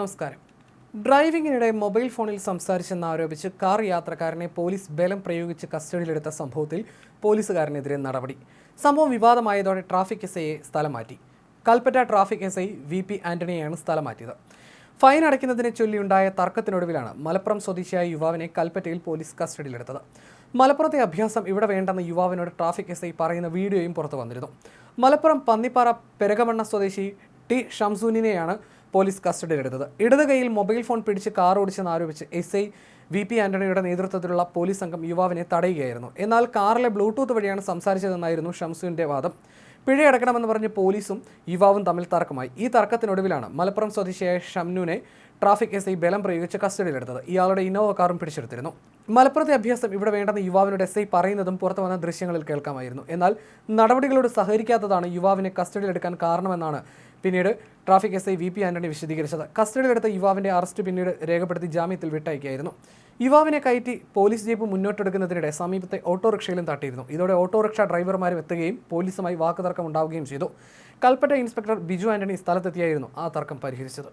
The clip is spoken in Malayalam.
നമസ്കാരം. ഡ്രൈവിംഗിനിടെ മൊബൈൽ ഫോണിൽ സംസാരിച്ചെന്ന് ആരോപിച്ച് കാർ യാത്രക്കാരനെ പോലീസ് ബലം പ്രയോഗിച്ച് കസ്റ്റഡിയിലെടുത്ത സംഭവത്തിൽ പോലീസുകാരനെതിരെ നടപടി. സംഭവം വിവാദമായതോടെ ട്രാഫിക് എസ് ഐയെ സ്ഥലം മാറ്റി Kalpetta traffic S I V P ആന്റണിയെയാണ് സ്ഥലം മാറ്റിയത് ഫൈൻ അടയ്ക്കുന്നതിനെ ചൊല്ലിയുണ്ടായ തർക്കത്തിനൊടുവിലാണ് മലപ്പുറം സ്വദേശിയായ യുവാവിനെ കൽപ്പറ്റയിൽ പോലീസ് കസ്റ്റഡിയിലെടുത്തത്. മലപ്പുറത്തെ അഭ്യാസം ഇവിടെ വേണ്ടെന്ന യുവാവിനോട് ട്രാഫിക് എസ് ഐ പറയുന്ന വീഡിയോയും പുറത്തു വന്നിരുന്നു. മലപ്പുറം പന്നിപ്പാറ പെരകമണ്ണ സ്വദേശി ടി ഷംസൂനിനെയാണ് പോലീസ് കസ്റ്റഡിയിലെടുത്തത് ഇടത് കൈയിൽ മൊബൈൽ ഫോൺ പിടിച്ച് കാർ ഓടിച്ചെന്ന് ആരോപിച്ച് എസ് ഐ വി പി ആന്റണിയുടെ നേതൃത്വത്തിലുള്ള പോലീസ് സംഘം യുവാവിനെ തടയുകയായിരുന്നു. എന്നാൽ കാറിലെ ബ്ലൂടൂത്ത് വഴിയാണ് സംസാരിച്ചതെന്നായിരുന്നു ഷംസുവിന്റെ വാദം. പിഴയടക്കണമെന്ന് പറഞ്ഞ് പോലീസും യുവാവും തമ്മിൽ തർക്കമായി. ഈ തർക്കത്തിനൊടുവിലാണ് മലപ്പുറം സ്വദേശിയായ ഷംനുവിനെ ട്രാഫിക് എസ് ഐ ബലം പ്രയോഗിച്ച് കസ്റ്റഡിയിലെടുത്തത്. ഇയാളുടെ ഇന്നോവ കാറും പിടിച്ചെടുത്തിരുന്നു. മലപ്പുറത്തെ അഭ്യാസം ഇവിടെ വേണ്ടെന്ന് യുവാവിനോട് എസ് ഐ പറയുന്നതും പുറത്തു വന്ന ദൃശ്യങ്ങളിൽ കേൾക്കാമായിരുന്നു. എന്നാൽ നടപടികളോട് സഹകരിക്കാത്തതാണ് യുവാവിനെ കസ്റ്റഡിയിൽ എടുക്കാൻ കാരണമെന്നാണ് പിന്നീട് traffic S I V P Antony വിശദീകരിച്ചത്. കസ്റ്റഡിയിലെടുത്ത യുവാവിന്റെ അറസ്റ്റ് പിന്നീട് രേഖപ്പെടുത്തി ജാമ്യത്തിൽ വിട്ടയക്കായിരുന്നു യുവാവിനെ കയറ്റി പോലീസ് ജീപ്പ് മുന്നോട്ടെടുക്കുന്നതിനിടെ സമീപത്തെ ഓട്ടോറിക്ഷയിലും തട്ടിയിരുന്നു. ഇതോടെ ഓട്ടോറിക്ഷ ഡ്രൈവർമാരും എത്തുകയും പോലീസുമായി വാക്കുതർക്കം ഉണ്ടാവുകയും ചെയ്തു. കൽപ്പറ്റ ഇൻസ്പെക്ടർ ബിജു ആന്റണി സ്ഥലത്തെത്തിയായിരുന്നു ആ തർക്കം പരിഹരിച്ചത്.